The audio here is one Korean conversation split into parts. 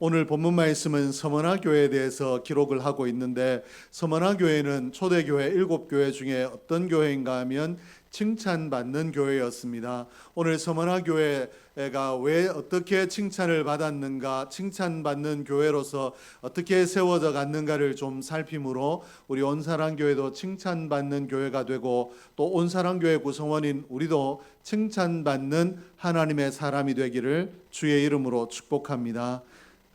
오늘 본문 말씀은 서머나 교회에 대해서 기록을 하고 있는데 서머나 교회는 초대 교회 일곱 교회 중에 어떤 교회인가 하면 칭찬받는 교회였습니다. 오늘 서머나 교회가 왜 어떻게 칭찬을 받았는가, 칭찬받는 교회로서 어떻게 세워져 갔는가를 좀 살피므로 우리 온사랑 교회도 칭찬받는 교회가 되고 또 온사랑 교회 구성원인 우리도 칭찬받는 하나님의 사람이 되기를 주의 이름으로 축복합니다.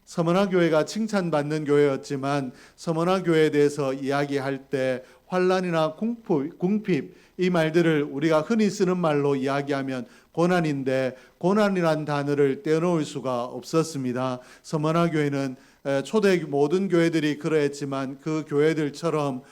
서머나 교회가 칭찬받는 교회였지만 서머나 교회에 대해서 이야기할 때 환란이나 궁핍, 궁핍 이 말들을 우리가 흔히 쓰는 말로 이야기하면 고난인데 고난이란 단어를 떼어놓을 수가 없었습니다. 서머나 교회는 에, 초대 모든 교회들이 그러했지만 그 교회들처럼 어,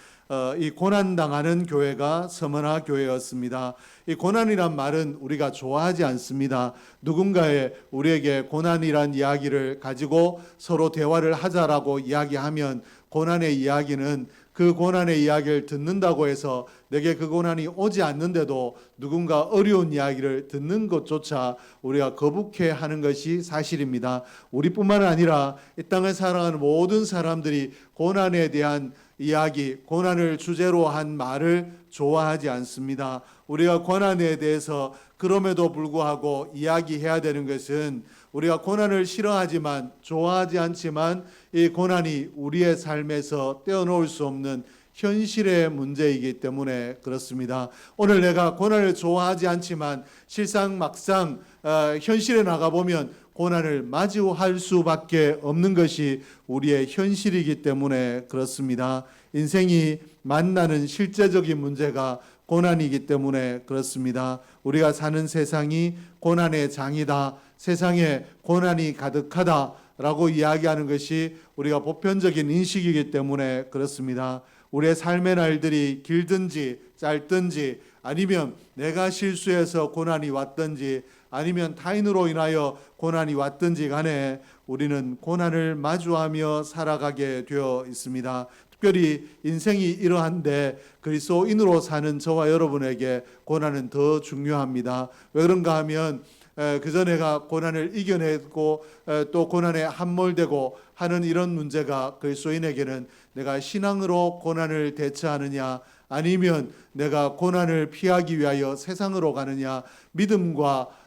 이 고난 당하는 교회가 서머나 교회였습니다. 이 고난이란 말은 우리가 좋아하지 않습니다. 누군가의 우리에게 고난이란 이야기를 가지고 서로 대화를 하자라고 이야기하면 고난의 이야기는 그 고난의 이야기를 듣는다고 해서 내게 그 고난이 오지 않는데도 누군가 어려운 이야기를 듣는 것조차 우리가 거북해 하는 것이 사실입니다. 우리뿐만 아니라 이 땅을 살아가는 모든 사람들이 고난에 대한 이야기, 고난을 주제로 한 말을 좋아하지 않습니다. 우리가 고난에 대해서 그럼에도 불구하고 이야기해야 되는 것은 우리가 고난을 싫어하지만 좋아하지 않지만 이 고난이 우리의 삶에서 떼어놓을 수 없는 현실의 문제이기 때문에 그렇습니다. 오늘 내가 고난을 좋아하지 않지만 실상 막상 어, 현실에 나가 보면 고난을 마주할 수밖에 없는 것이 우리의 현실이기 때문에 그렇습니다. 인생이 만나는 실제적인 문제가 고난이기 때문에 그렇습니다. 우리가 사는 세상이 고난의 장이다. 세상에 고난이 가득하다 라고 이야기하는 것이 우리가 보편적인 인식이기 때문에 그렇습니다. 우리의 삶의 날들이 길든지 짧든지 아니면 내가 실수해서 고난이 왔든지 아니면 타인으로 인하여 고난이 왔든지 간에 우리는 고난을 마주하며 살아가게 되어 있습니다. 특별히 인생이 이러한데 그리스도인으로 사는 저와 여러분에게 고난은 더 중요합니다. 왜 그런가 하면 그 전에가 고난을 이겨내고 에, 또 고난에 함몰되고 하는 이런 문제가 그리스도인에게는 내가 신앙으로 고난을 대처하느냐 아니면 내가 고난을 피하기 위하여 세상으로 가느냐 믿음과 어,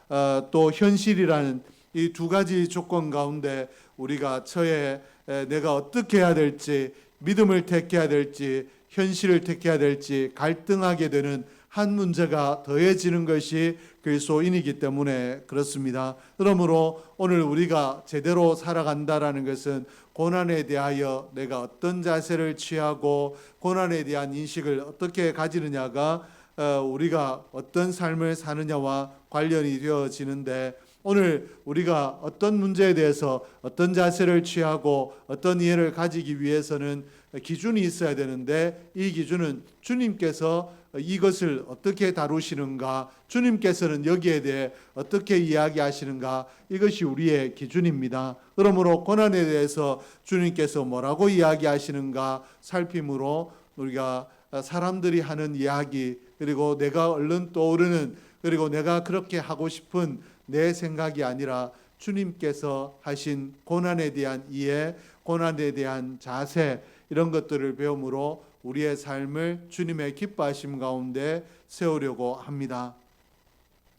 또 현실이라는 이 두 가지 조건 가운데 우리가 처해 에, 내가 어떻게 해야 될지 믿음을 택해야 될지 현실을 택해야 될지 갈등하게 되는 한 문제가 더해지는 것이 그리스도인이기 때문에 그렇습니다. 그러므로 오늘 우리가 제대로 살아간다라는 것은 고난에 대하여 내가 어떤 자세를 취하고 고난에 대한 인식을 어떻게 가지느냐가 어, 우리가 어떤 삶을 사느냐와 관련이 되어지는데 오늘 우리가 어떤 문제에 대해서 어떤 자세를 취하고 어떤 이해를 가지기 위해서는 기준이 있어야 되는데 이 기준은 주님께서 이것을 어떻게 다루시는가, 주님께서는 여기에 대해 어떻게 이야기하시는가, 이것이 우리의 기준입니다. 그러므로 고난에 대해서 주님께서 뭐라고 이야기하시는가 살핌으로 우리가 사람들이 하는 이야기, 그리고 내가 얼른 떠오르는, 그리고 내가 그렇게 하고 싶은 내 생각이 아니라 주님께서 하신 고난에 대한 이해, 고난에 대한 자세, 이런 것들을 배움으로 우리의 삶을 주님의 기뻐하심 가운데 세우려고 합니다.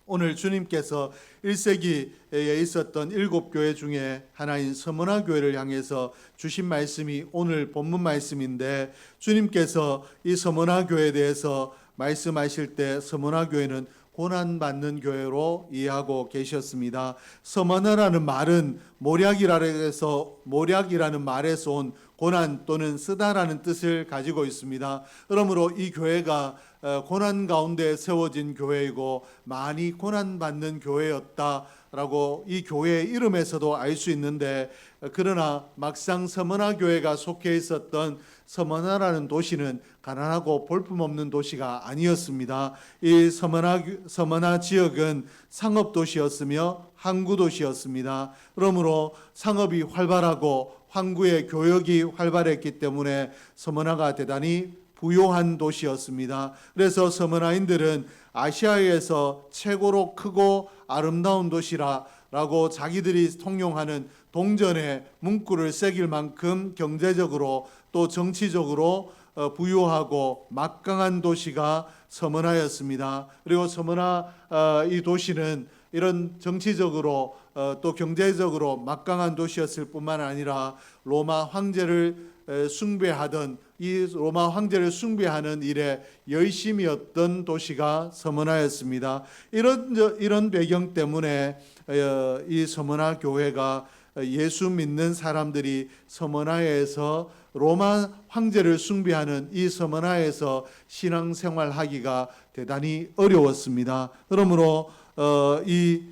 오늘 주님께서 1세기에 있었던 일곱 교회 중에 하나인 서문화 교회를 향해서 주신 말씀이 오늘 본문 말씀인데 주님께서 이 서문화 교회에 대해서 말씀하실 때 서문화 교회는 고난 받는 교회로 이해하고 계셨습니다. 서머나라는 말은 모략이라 해서 모략이라는 말에서 온 고난 또는 쓰다라는 뜻을 가지고 있습니다. 그러므로 이 교회가 어, 고난 가운데 세워진 교회이고 많이 고난 받는 교회였다 라고 이 교회의 이름에서도 알 수 있는데 어, 그러나 막상 서머나 교회가 속해 있었던 서머나라는 도시는 가난하고 볼품없는 도시가 아니었습니다. 이 서머나 서머나 지역은 상업 도시였으며 항구 도시였습니다. 그러므로 상업이 활발하고 항구의 교역이 활발했기 때문에 서머나가 대단히 부요한 도시였습니다. 그래서 서머나인들은 아시아에서 최고로 크고 아름다운 도시라 라고 자기들이 통용하는 동전의 문구를 새길 만큼 경제적으로 또 정치적으로 어, 부유하고 막강한 도시가 서머나였습니다. 그리고 서머나 어, 이 도시는 이런 정치적으로 어, 또 경제적으로 막강한 도시였을 뿐만 아니라 로마 황제를 에, 숭배하던 이 로마 황제를 숭배하는 일에 열심이었던 도시가 서머나였습니다. 이런 저- 이런 배경 때문에 어, 이 서머나 교회가 예수 믿는 사람들이 서머나에서 로마 황제를 숭배하는 이 서머나에서 신앙생활하기가 대단히 어려웠습니다. 그러므로 어, 이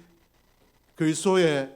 그리스도의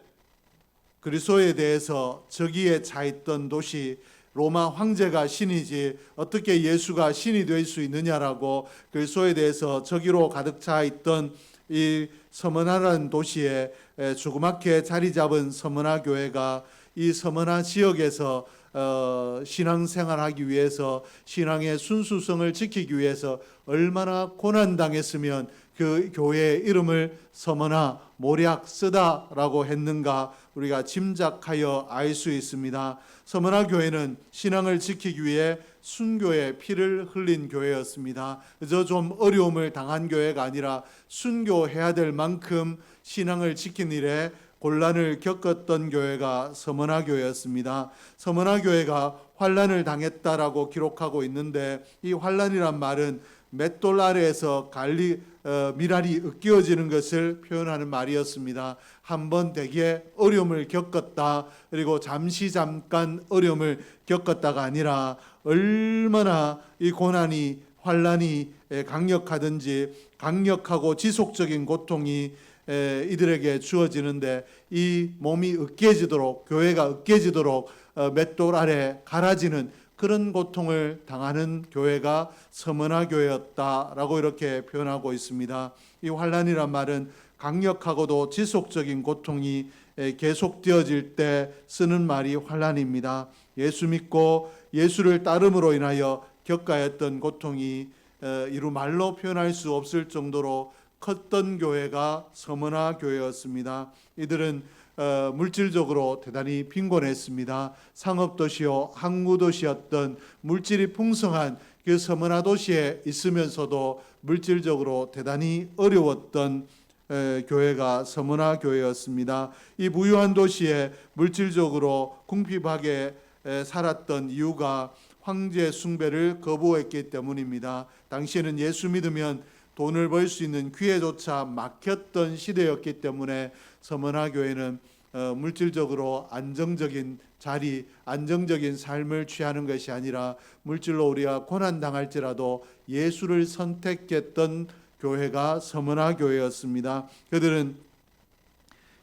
그리스도에 대해서 저기에 차 있던 도시 로마 황제가 신이지 어떻게 예수가 신이 될 수 있느냐라고 그리스도에 대해서 저기로 가득 차 있던 이 서머나라는 도시에 에, 조그맣게 자리 잡은 서머나 교회가 이 서머나 지역에서 어, 신앙생활하기 위해서 신앙의 순수성을 지키기 위해서 얼마나 고난 당했으면 그 교회의 이름을 서머나 모략 쓰다라고 했는가 우리가 짐작하여 알 수 있습니다. 서머나 교회는 신앙을 지키기 위해 순교의 피를 흘린 교회였습니다. 그저 좀 어려움을 당한 교회가 아니라 순교해야 될 만큼 신앙을 지킨 일에 곤란을 겪었던 교회가 서머나 교회였습니다. 서머나 교회가 환란을 당했다라고 기록하고 있는데 이 환란이란 말은 맷돌 아래에서 갈리 어, 미랄이 으깨어지는 것을 표현하는 말이었습니다. 한 번 되게 어려움을 겪었다. 그리고 잠시 잠깐 어려움을 겪었다가 아니라 얼마나 이 고난이 환란이 에, 강력하든지 강력하고 지속적인 고통이 에, 이들에게 주어지는데 이 몸이 으깨지도록 교회가 으깨지도록 어, 맷돌 아래 갈아지는 그런 고통을 당하는 교회가 서머나 교회였다라고 이렇게 표현하고 있습니다. 이 환란이란 말은 강력하고도 지속적인 고통이 에, 계속되어질 때 쓰는 말이 환란입니다. 예수 믿고 예수를 따름으로 인하여 겪어했던 고통이 어, 이루 말로 표현할 수 없을 정도로 컸던 교회가 서머나 교회였습니다. 이들은 어, 물질적으로 대단히 빈곤했습니다. 상업 도시요 항구 도시였던 물질이 풍성한 그 서머나 도시에 있으면서도 물질적으로 대단히 어려웠던 에, 교회가 서머나 교회였습니다. 이 부유한 도시에 물질적으로 궁핍하게 에, 살았던 이유가 황제 숭배를 거부했기 때문입니다. 당시에는 예수 믿으면 돈을 벌 수 있는 기회조차 막혔던 시대였기 때문에 서머나 교회는 어, 물질적으로 안정적인 자리, 안정적인 삶을 취하는 것이 아니라 물질로 우리가 고난 당할지라도 예수를 선택했던 교회가 서머나 교회였습니다. 그들은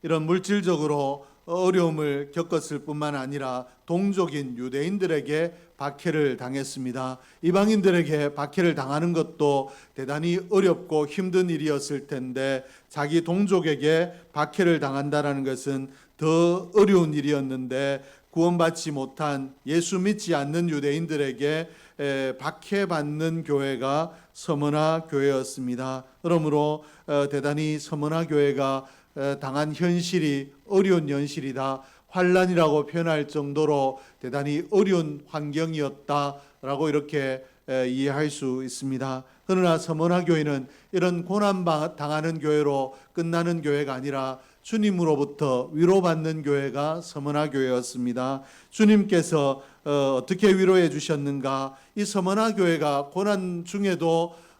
이런 물질적으로 어려움을 겪었을 뿐만 아니라 동족인 유대인들에게 박해를 당했습니다. 이방인들에게 박해를 당하는 것도 대단히 어렵고 힘든 일이었을 텐데 자기 동족에게 박해를 당한다라는 것은 더 어려운 일이었는데 구원받지 못한 예수 믿지 않는 유대인들에게 에, 박해받는 교회가 서머나 교회였습니다. 그러므로 어, 대단히 서머나 교회가 에, 당한 현실이 어려운 현실이다. 환란이라고 표현할 정도로 대단히 어려운 환경이었다라고 이렇게 에, 이해할 수 있습니다. 그러나 서머나 교회는 이런 고난 바- 당하는 교회로 끝나는 교회가 아니라 주님으로부터 위로받는 교회가 서머나 교회였습니다. 주님께서 어, 어떻게 위로해 주셨는가? 이 서머나 교회가 고난 중에도 어,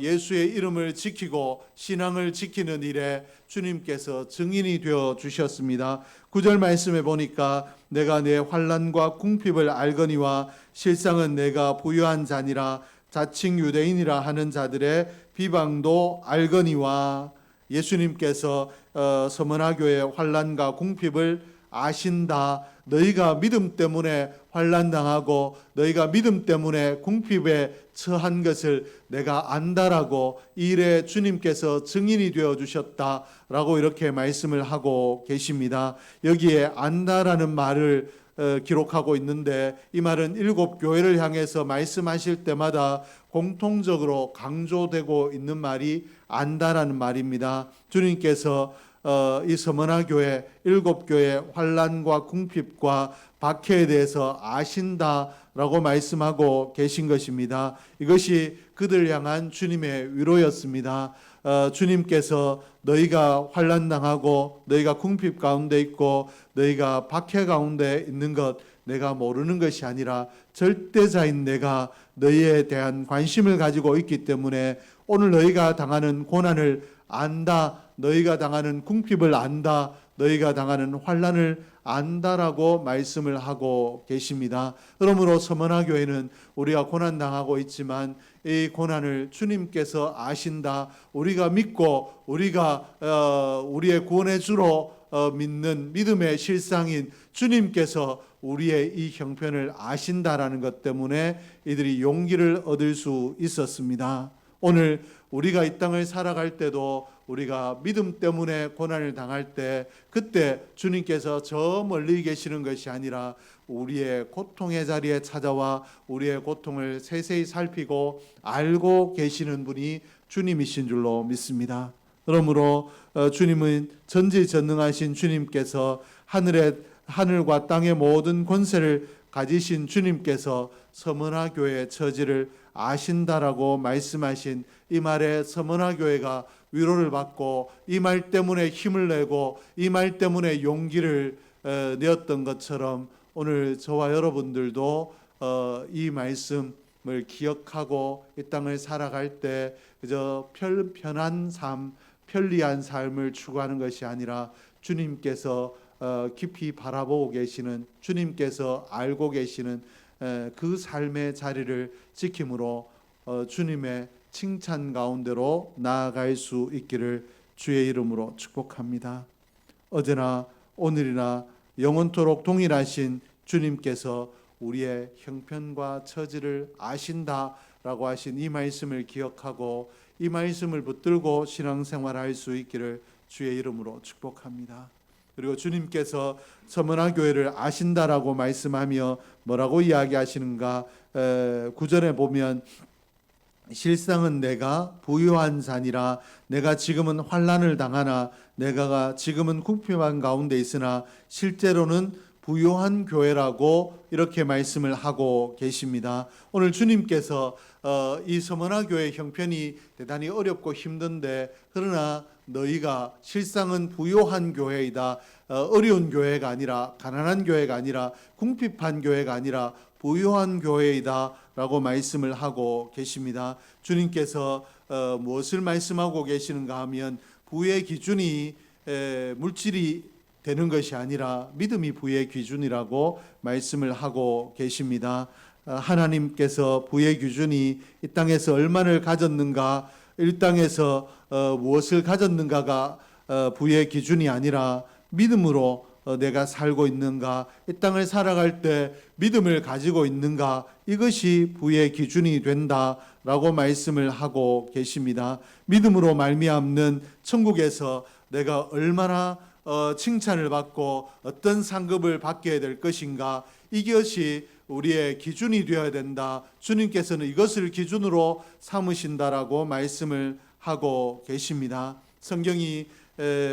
예수의 이름을 지키고 신앙을 지키는 일에 주님께서 증인이 되어 주셨습니다. 구절 말씀에 보니까 내가 내 환란과 궁핍을 알거니와 실상은 내가 부유한 자니라 자칭 유대인이라 하는 자들의 비방도 알거니와 예수님께서 어, 교회 환란과 궁핍을 아신다. 너희가 믿음 때문에 환란 당하고 너희가 믿음 때문에 궁핍에 처한 것을 내가 안다라고 이 일에 주님께서 증인이 되어 주셨다라고 이렇게 말씀을 하고 계십니다. 여기에 안다라는 말을 어, 기록하고 있는데 이 말은 일곱 교회를 향해서 말씀하실 때마다 공통적으로 강조되고 있는 말이 안다라는 말입니다. 주님께서 어, 이 서머나 교회 일곱 교회 환란과 궁핍과 박해에 대해서 아신다라고 말씀하고 계신 것입니다. 이것이 그들 향한 주님의 위로였습니다. 어, 주님께서 너희가 환란 당하고 너희가 궁핍 가운데 있고 너희가 박해 가운데 있는 것 내가 모르는 것이 아니라 절대자인 내가 너희에 대한 관심을 가지고 있기 때문에 오늘 너희가 당하는 고난을 안다. 너희가 당하는 궁핍을 안다. 너희가 당하는 환란을 안다라고 말씀을 하고 계십니다. 그러므로 서머나 교회는 우리가 고난 당하고 있지만 이 고난을 주님께서 아신다. 우리가 믿고 우리가 어, 우리의 구원의 주로 어, 믿는 믿음의 실상인 주님께서 우리의 이 형편을 아신다라는 것 때문에 이들이 용기를 얻을 수 있었습니다. 오늘 우리가 이 땅을 살아갈 때도 우리가 믿음 때문에 고난을 당할 때 그때 주님께서 저 멀리 계시는 것이 아니라 우리의 고통의 자리에 찾아와 우리의 고통을 세세히 살피고 알고 계시는 분이 주님이신 줄로 믿습니다. 그러므로 어, 주님은 전지전능하신 주님께서 하늘의 하늘과 땅의 모든 권세를 가지신 주님께서 서머나 교회의 처지를 아신다라고 말씀하신 이 말에 서머나 교회가 위로를 받고 이 말 때문에 힘을 내고 이 말 때문에 용기를 어, 내었던 것처럼 오늘 저와 여러분들도 어, 이 말씀을 기억하고 이 땅을 살아갈 때 그저 편, 편한 삶, 편리한 삶을 추구하는 것이 아니라 주님께서 어, 깊이 바라보고 계시는 주님께서 알고 계시는 에, 그 삶의 자리를 지킴으로 어, 주님의 칭찬 가운데로 나아갈 수 있기를 주의 이름으로 축복합니다. 어제나 오늘이나 영원토록 동일하신 주님께서 우리의 형편과 처지를 아신다라고 하신 이 말씀을 기억하고 이 말씀을 붙들고 신앙생활할 수 있기를 주의 이름으로 축복합니다. 그리고 주님께서 서머나 교회를 아신다라고 말씀하며 뭐라고 이야기하시는가 에, 구절에 보면 실상은 내가 부유한 산이라 내가 지금은 환란을 당하나 내가 지금은 궁핍한 가운데 있으나 실제로는 부유한 교회라고 이렇게 말씀을 하고 계십니다. 오늘 주님께서 어, 이 서머나 교회 형편이 대단히 어렵고 힘든데 그러나 너희가 실상은 부유한 교회이다. 어, 어려운 교회가 아니라 가난한 교회가 아니라 궁핍한 교회가 아니라 부유한 교회이다라고 말씀을 하고 계십니다. 주님께서 어, 무엇을 말씀하고 계시는가 하면 부의 기준이 에, 물질이 되는 것이 아니라 믿음이 부의 기준이라고 말씀을 하고 계십니다. 어, 하나님께서 부의 기준이 이 땅에서 얼마를 가졌는가, 이 땅에서 어, 무엇을 가졌는가가 어, 부의 기준이 아니라 믿음으로 어, 내가 살고 있는가, 이 땅을 살아갈 때 믿음을 가지고 있는가, 이것이 부의 기준이 된다라고 말씀을 하고 계십니다. 믿음으로 말미암는 천국에서 내가 얼마나 어, 칭찬을 받고 어떤 상급을 받게 될 것인가, 이것이 우리의 기준이 되어야 된다. 주님께서는 이것을 기준으로 삼으신다라고 말씀을 하고 계십니다. 성경이 에,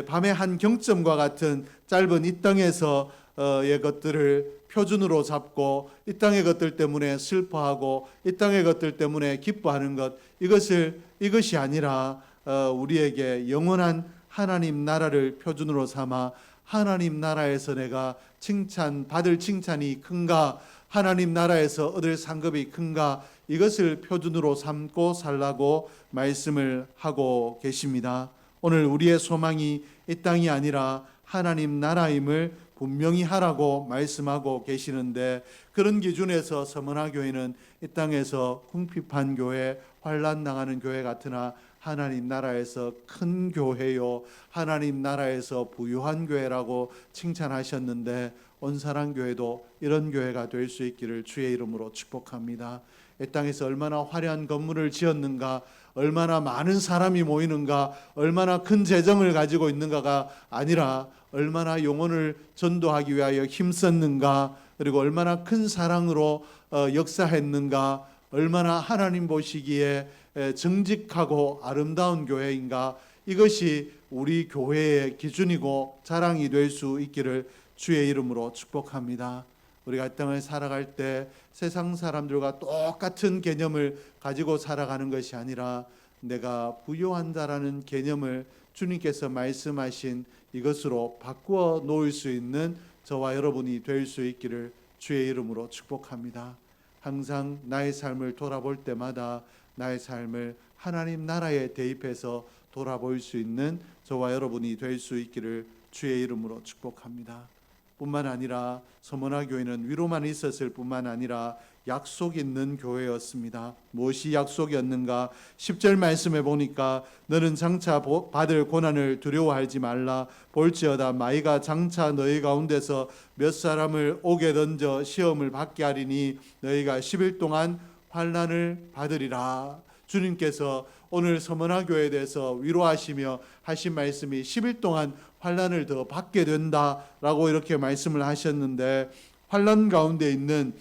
밤의 한 경점과 같은 짧은 이 땅에서 의 것들을 표준으로 잡고 이 땅의 것들 때문에 슬퍼하고 이 땅의 것들 때문에 기뻐하는 것 이것을 이것이 아니라 어, 우리에게 영원한 하나님 나라를 표준으로 삼아 하나님 나라에서 내가 칭찬 받을 칭찬이 큰가 하나님 나라에서 얻을 상급이 큰가 이것을 표준으로 삼고 살라고 말씀을 하고 계십니다. 오늘 우리의 소망이 이 땅이 아니라 하나님 나라임을 분명히 하라고 말씀하고 계시는데 그런 기준에서 서머나 교회는 이 땅에서 궁핍한 교회, 환란 당하는 교회 같으나 하나님 나라에서 큰 교회요, 하나님 나라에서 부유한 교회라고 칭찬하셨는데 온사랑 교회도 이런 교회가 될 수 있기를 주의 이름으로 축복합니다. 이 땅에서 얼마나 화려한 건물을 지었는가, 얼마나 많은 사람이 모이는가, 얼마나 큰 재정을 가지고 있는가가 아니라 얼마나 영혼을 전도하기 위하여 힘썼는가, 그리고 얼마나 큰 사랑으로 어, 역사했는가, 얼마나 하나님 보시기에 에, 정직하고 아름다운 교회인가, 이것이 우리 교회의 기준이고 자랑이 될 수 있기를 주의 이름으로 축복합니다. 우리가 이 땅을 살아갈 때 세상 사람들과 똑같은 개념을 가지고 살아가는 것이 아니라 내가 부요한다라는 개념을 주님께서 말씀하신 이것으로 바꾸어 놓을 수 있는 저와 여러분이 될 수 있기를 주의 이름으로 축복합니다. 항상 나의 삶을 돌아볼 때마다 나의 삶을 하나님 나라에 대입해서 돌아볼 수 있는 저와 여러분이 될 수 있기를 주의 이름으로 축복합니다. 뿐만 아니라 서머나 교회는 위로만 있었을 뿐만 아니라 약속 있는 교회였습니다. 무엇이 약속이었는가? 10절 말씀에 보니까 너는 장차 보- 받을 고난을 두려워하지 말라. 볼지어다 마이가 장차 너희 가운데서 몇 사람을 옥에 던져 시험을 받게 하리니 너희가 10일 동안 환난을 받으리라. 주님께서 오늘 서머나 교회에 대해서 위로하시며 하신 말씀이 10일 동안 환난을 더 받게 된다라고 이렇게 말씀을 하셨는데 환난 가운데 있는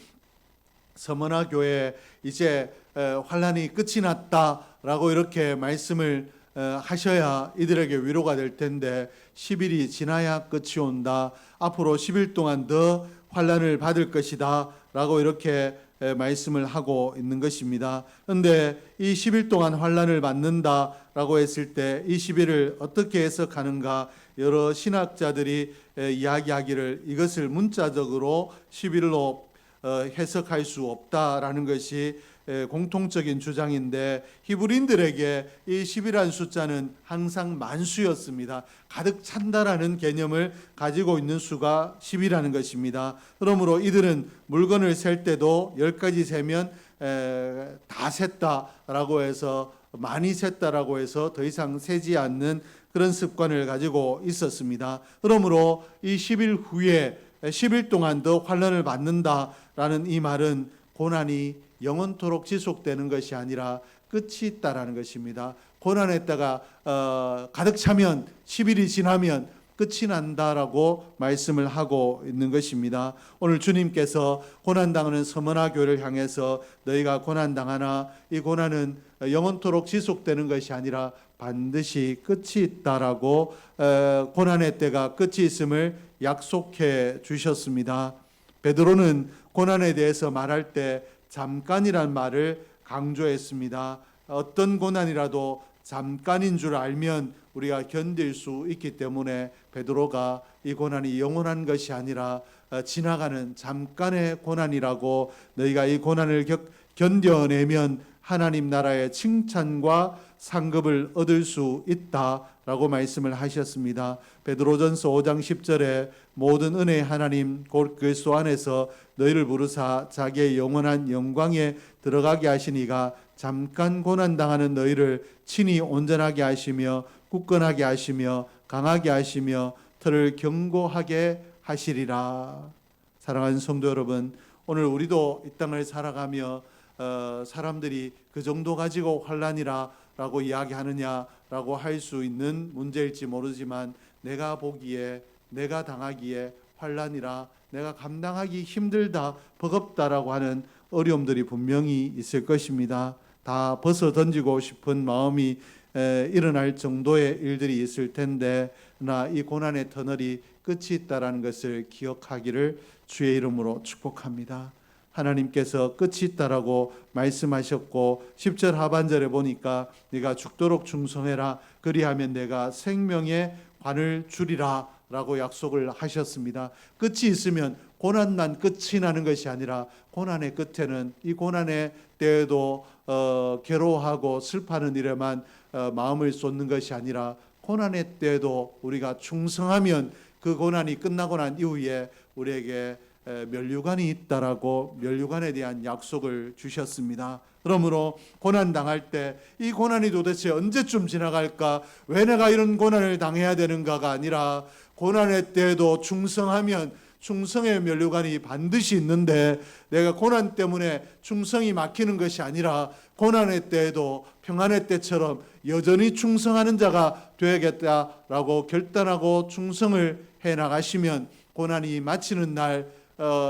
서머나 교회 이제 에, 환란이 끝이 났다라고 이렇게 말씀을 에, 하셔야 이들에게 위로가 될 텐데 10일이 지나야 끝이 온다. 앞으로 10일 동안 더 환란을 받을 것이다라고 이렇게 에, 말씀을 하고 있는 것입니다. 그런데 이 10일 동안 환란을 받는다라고 했을 때 이 10일을 어떻게 해석하는가 여러 신학자들이 에, 이야기하기를 이것을 문자적으로 10일로 어, 해석할 수 없다라는 것이 에, 공통적인 주장인데 히브리인들에게 이 10이라는 숫자는 항상 만수였습니다. 가득 찬다라는 개념을 가지고 있는 수가 10이라는 것입니다. 그러므로 이들은 물건을 셀 때도 10가지 세면 에, 다 셌다라고 해서 많이 셌다라고 해서 더 이상 세지 않는 그런 습관을 가지고 있었습니다. 그러므로 이 10일 후에 10일 동안 더 환란을 받는다라는 이 말은 고난이 영원토록 지속되는 것이 아니라 끝이 있다라는 것입니다. 고난의 때가 어, 가득 차면 10일이 지나면 끝이 난다라고 말씀을 하고 있는 것입니다. 오늘 주님께서 고난 당하는 서머나 교회를 향해서 너희가 고난 당하나 이 고난은 영원토록 지속되는 것이 아니라 반드시 끝이 있다라고 어, 고난의 때가 끝이 있음을 약속해 주셨습니다. 베드로는 고난에 대해서 말할 때 잠깐이란 말을 강조했습니다. 어떤 고난이라도 잠깐인 줄 알면 우리가 견딜 수 있기 때문에 베드로가 이 고난이 영원한 것이 아니라 어, 지나가는 잠깐의 고난이라고 너희가 이 고난을 겪, 견뎌내면 하나님 나라의 칭찬과 상급을 얻을 수 있다라고 말씀을 하셨습니다. 베드로전서 5장 10절에 모든 은혜 하나님 곧 그리스도 안에서 너희를 부르사 자기의 영원한 영광에 들어가게 하시니가 잠깐 고난 당하는 너희를 친히 온전하게 하시며 굳건하게 하시며 강하게 하시며 터를 견고하게 하시리라. 사랑하는 성도 여러분, 오늘 우리도 이 땅을 살아가며 어, 사람들이 그 정도 가지고 환란이라라고 이야기하느냐라고 할 수 있는 문제일지 모르지만 내가 보기에 내가 당하기에 환란이라 내가 감당하기 힘들다 버겁다라고 하는 어려움들이 분명히 있을 것입니다. 다 벗어 던지고 싶은 마음이 에, 일어날 정도의 일들이 있을 텐데 나 이 고난의 터널이 끝이 있다라는 것을 기억하기를 주의 이름으로 축복합니다. 하나님께서 끝이 있다라고 말씀하셨고 10절 하반절에 보니까 네가 죽도록 충성해라 그리하면 내가 생명의 관을 주리라 라고 약속을 하셨습니다. 끝이 있으면 고난난 끝이 나는 것이 아니라 고난의 끝에는 이 고난의 때에도 어, 괴로워하고 슬퍼하는 일에만 어, 마음을 쏟는 것이 아니라 고난의 때에도 우리가 충성하면 그 고난이 끝나고 난 이후에 우리에게 에, 멸류관이 있다라고 멸류관에 대한 약속을 주셨습니다. 그러므로 고난 당할 때 이 고난이 도대체 언제쯤 지나갈까? 왜 내가 이런 고난을 당해야 되는가가 아니라 고난의 때에도 충성하면 충성의 멸류관이 반드시 있는데 내가 고난 때문에 충성이 막히는 것이 아니라 고난의 때에도 평안의 때처럼 여전히 충성하는 자가 되야겠다라고 결단하고 충성을 해 나가시면 고난이 마치는 날 어,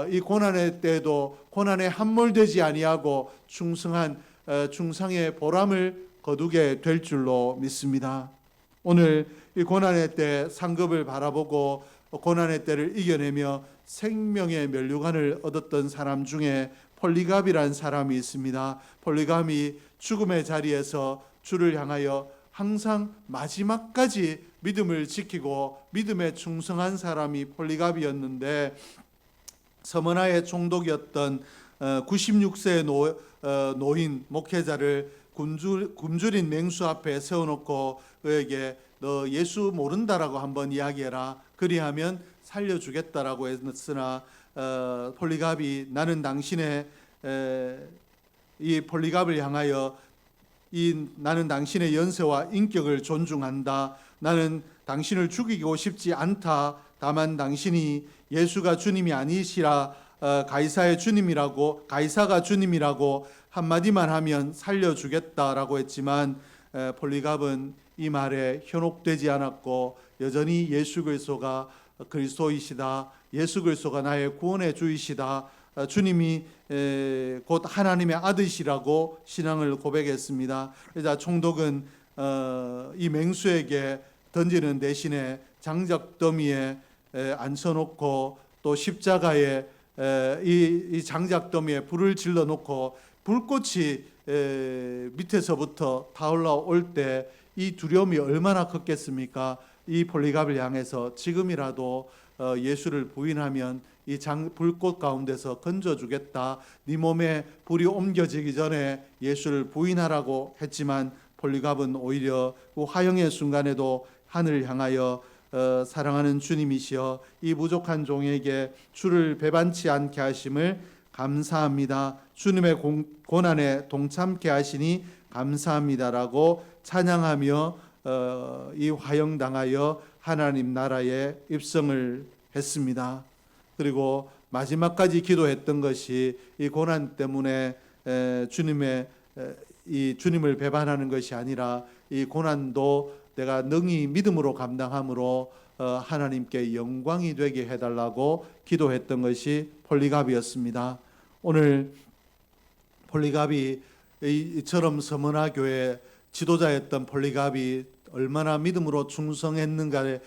이 고난의 때에도 고난에 함몰되지 아니하고 충성한 어, 충성의 보람을 거두게 될 줄로 믿습니다. 오늘 이 고난의 때 상급을 바라보고 고난의 때를 이겨내며 생명의 면류관을 얻었던 사람 중에 폴리갑이라는 사람이 있습니다. 폴리갑이 죽음의 자리에서 주를 향하여 항상 마지막까지 믿음을 지키고 믿음에 충성한 사람이 폴리갑이었는데 서머나의 총독이었던 96세 노, 어, 노인 목회자를 굶주, 굶주린 맹수 앞에 세워놓고 그에게 너 예수 모른다라고 한번 이야기해라. 그리하면 살려주겠다라고 했으나 어, 폴리갑이 나는 당신의 에, 이 폴리갑을 향하여 이 나는 당신의 연세와 인격을 존중한다. 나는 당신을 죽이고 싶지 않다. 다만 당신이 예수가 주님이 아니시라 어, 가이사의 주님이라고 가이사가 주님이라고 한마디만 하면 살려주겠다라고 했지만 에, 폴리갑은 이 말에 현혹되지 않았고 여전히 예수 그리스도가 그리스도이시다. 예수 그리스도가 나의 구원의 주이시다. 어, 주님이 에, 곧 하나님의 아들이시라고 신앙을 고백했습니다. 그래서 총독은 어, 이 맹수에게 던지는 대신에 장작 더미에 에, 앉혀놓고 또 십자가에 에, 이, 이 장작 더미에 불을 질러 놓고 불꽃이 에, 밑에서부터 타올라올 때 이 두려움이 얼마나 컸겠습니까? 이 폴리갑을 향해서 지금이라도 어, 예수를 부인하면 이 장, 불꽃 가운데서 건져주겠다. 네 몸에 불이 옮겨지기 전에 예수를 부인하라고 했지만 폴리갑은 오히려 그 화형의 순간에도 하늘을 향하여 어, 사랑하는 주님이시여 이 부족한 종에게 주를 배반치 않게 하심을 감사합니다. 주님의 공, 고난에 동참케 하시니 감사합니다라고 찬양하며 어, 이 화형 당하여 하나님 나라에 입성을 했습니다. 그리고 마지막까지 기도했던 것이 이 고난 때문에 에, 주님의 에, 이 주님을 배반하는 것이 아니라 이 고난도 내가 능히 믿음으로 감당함으로 어, 하나님께 영광이 되게 해달라고 기도했던 것이 폴리갑이었습니다. 오늘 폴리갑이 이처럼 서머나 교회 지도자였던 폴리갑이 얼마나 믿음으로 충성했는가를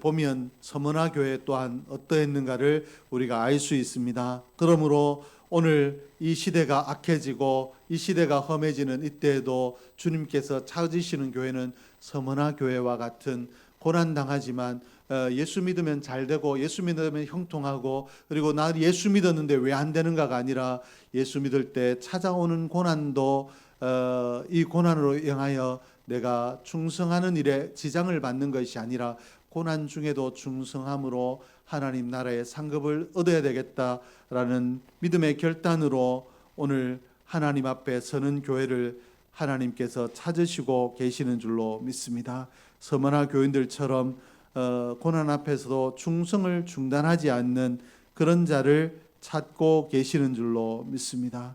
보면 서머나 교회 또한 어떠했는가를 우리가 알 수 있습니다. 그러므로 오늘 이 시대가 악해지고 이 시대가 험해지는 이때에도 주님께서 찾으시는 교회는 서머나 교회와 같은 고난 당하지만 어, 예수 믿으면 잘 되고 예수 믿으면 형통하고 그리고 나 예수 믿었는데 왜 안 되는가가 아니라 예수 믿을 때 찾아오는 고난도 어, 이 고난으로 인하여 내가 충성하는 일에 지장을 받는 것이 아니라 고난 중에도 충성함으로 하나님 나라의 상급을 얻어야 되겠다라는 믿음의 결단으로 오늘 하나님 앞에 서는 교회를 하나님께서 찾으시고 계시는 줄로 믿습니다. 서머나 교인들처럼 어, 고난 앞에서도 충성을 중단하지 않는 그런 자를 찾고 계시는 줄로 믿습니다.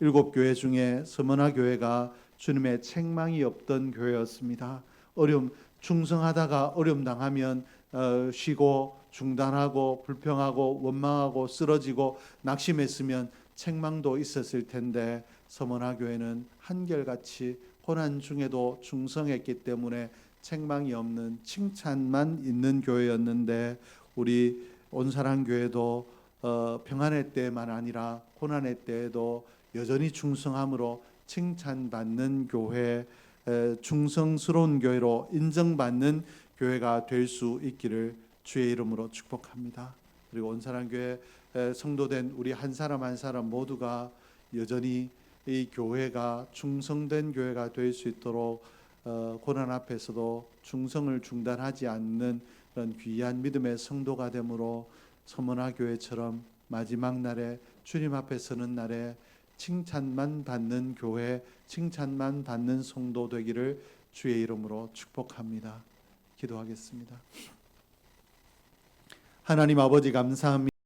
일곱 교회 중에 서머나 교회가 주님의 책망이 없던 교회였습니다. 어려움 충성하다가 어려움 당하면 어, 쉬고 중단하고 불평하고 원망하고 쓰러지고 낙심했으면 책망도 있었을 텐데 서머나 교회는 한결같이 고난 중에도 충성했기 때문에 책망이 없는 칭찬만 있는 교회였는데 우리 온사랑 교회도 어, 평안의 때만 아니라 고난의 때에도 여전히 충성함으로 칭찬받는 교회, 에, 충성스러운 교회로 인정받는 교회가 될 수 있기를 주의 이름으로 축복합니다. 그리고 온사랑 교회 에, 성도된 우리 한 사람 한 사람 모두가 여전히 이 교회가 충성된 교회가 될 수 있도록 어, 고난 앞에서도 충성을 중단하지 않는 그런 귀한 믿음의 성도가 되므로 서문화 교회처럼 마지막 날에 주님 앞에 서는 날에 칭찬만 받는 교회, 칭찬만 받는 성도 되기를 주의 이름으로 축복합니다. 기도하겠습니다. 하나님 아버지 감사합니다.